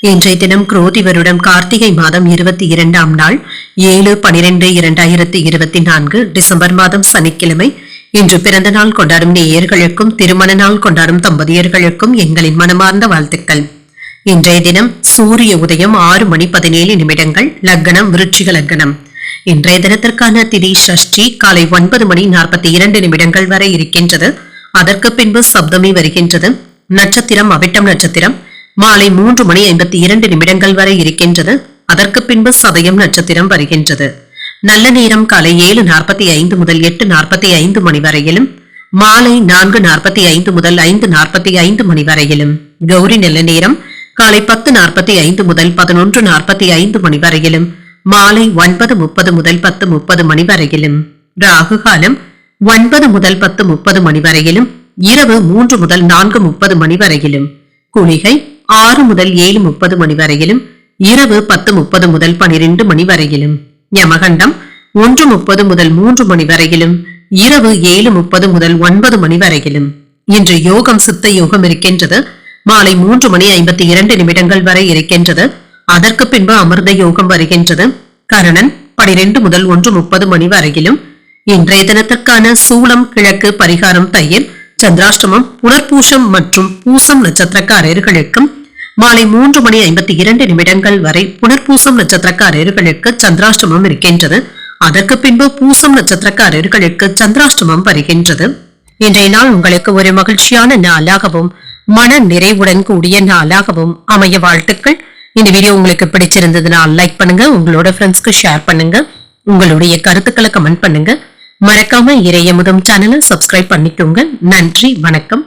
இன்றைய தினம் குரோதி வருடம் கார்த்திகை மாதம் இருபத்தி இரண்டாம் நாள் ஏழு பனிரெண்டு இரண்டாயிரத்தி இருபத்தி நான்கு டிசம்பர் மாதம் சனிக்கிழமை. இன்று பிறந்த நாள் கொண்டாடும் நேயர்களுக்கும் திருமண நாள் கொண்டாடும் தம்பதியர்களுக்கும் எங்களின் மனமார்ந்த வாழ்த்துக்கள். இன்றைய தினம் சூரிய உதயம் ஆறு மணி பதினேழு நிமிடங்கள் லக்னம் விருட்சிக லக்னம். இன்றைய தினத்திற்கான திதி ஷஷ்டி காலை ஒன்பது மணி நாற்பத்தி இரண்டு நிமிடங்கள் வரை இருக்கின்றது. அதற்கு பின்பு சப்தமி வருகின்றது. நட்சத்திரம் அவிட்டம் நட்சத்திரம். மாலை மூன்று மணி ஐம்பத்தி இரண்டு நிமிடங்கள் வரை இருக்கின்றது. அதற்கு பின்பு சதயம் நட்சத்திரம் வருகின்றது. நல்ல நேரம் காலை ஏழு நாற்பத்தி ஐந்து முதல் எட்டு நாற்பத்தி ஐந்து மணி வரையிலும் மாலை நான்கு நாற்பத்தி ஐந்து முதல் ஐந்து நாற்பத்தி ஐந்து மணி வரையிலும். கௌரி நல்ல நேரம் காலை பத்து நாற்பத்தி ஐந்து முதல் பதினொன்று நாற்பத்தி ஐந்து மணி வரையிலும் மாலை ஒன்பது முப்பது முதல் பத்து முப்பது மணி வரையிலும். ராகு காலம் ஒன்பது முதல் பத்து முப்பது மணி வரையிலும் இரவு மூன்று முதல் நான்கு முப்பது மணி வரையிலும். குளிகை ஆறு முதல் ஏழு முப்பது மணி வரையிலும் இரவு பத்து முப்பது முதல் பனிரெண்டு மணி வரையிலும் யமகண்டம் ஒன்று முப்பது முதல் மூன்று மணி வரையிலும் இரவு ஏழு முப்பது முதல் ஒன்பது மணி வரையிலும். இன்று யோகம் சித்த யோகம் இருக்கின்றது. மாலை மூன்று மணி ஐம்பத்தி இரண்டு நிமிடங்கள் வரை இருக்கின்றது. அதற்கு பின்பு அமிர்த யோகம் வருகின்றது. கரணன் பனிரெண்டு முதல் ஒன்று முப்பது மணி வரையிலும் இன்றைய தினத்திற்கான சூளம் கிழக்கு பரிகாரம் தயிர் சந்திராஷ்டமம் புனர்பூசம் மற்றும் பூசம் நட்சத்திரக்காரர்களுக்கும் மாலை மூன்று மணி ஐம்பத்தி இரண்டு நிமிடங்கள் வரை புனர்பூசம் நட்சத்திரக்காரர்களுக்கு சந்திராஷ்டமம் இருக்கின்றது. அதற்கு பின்பு பூசம் நட்சத்திரக்காரர்களுக்கு சந்திராஷ்டமம் வருகின்றது. இன்றைய நாள் உங்களுக்கு ஒரு மகிழ்ச்சியான நாளாகவும் மன நிறைவுடன் கூடிய நாளாகவும் அமைய வாழ்த்துக்கள். இந்த வீடியோ உங்களுக்கு பிடிச்சிருந்ததுனால் லைக் பண்ணுங்க உங்களோட ஃப்ரெண்ட்ஸ்க்கு ஷேர் பண்ணுங்க. உங்களுடைய கருத்துக்களை கமெண்ட் பண்ணுங்க. மறக்காம இறையமுதம் சேனலை சப்ஸ்கிரைப் பண்ணிக்கோங்க. நன்றி வணக்கம்.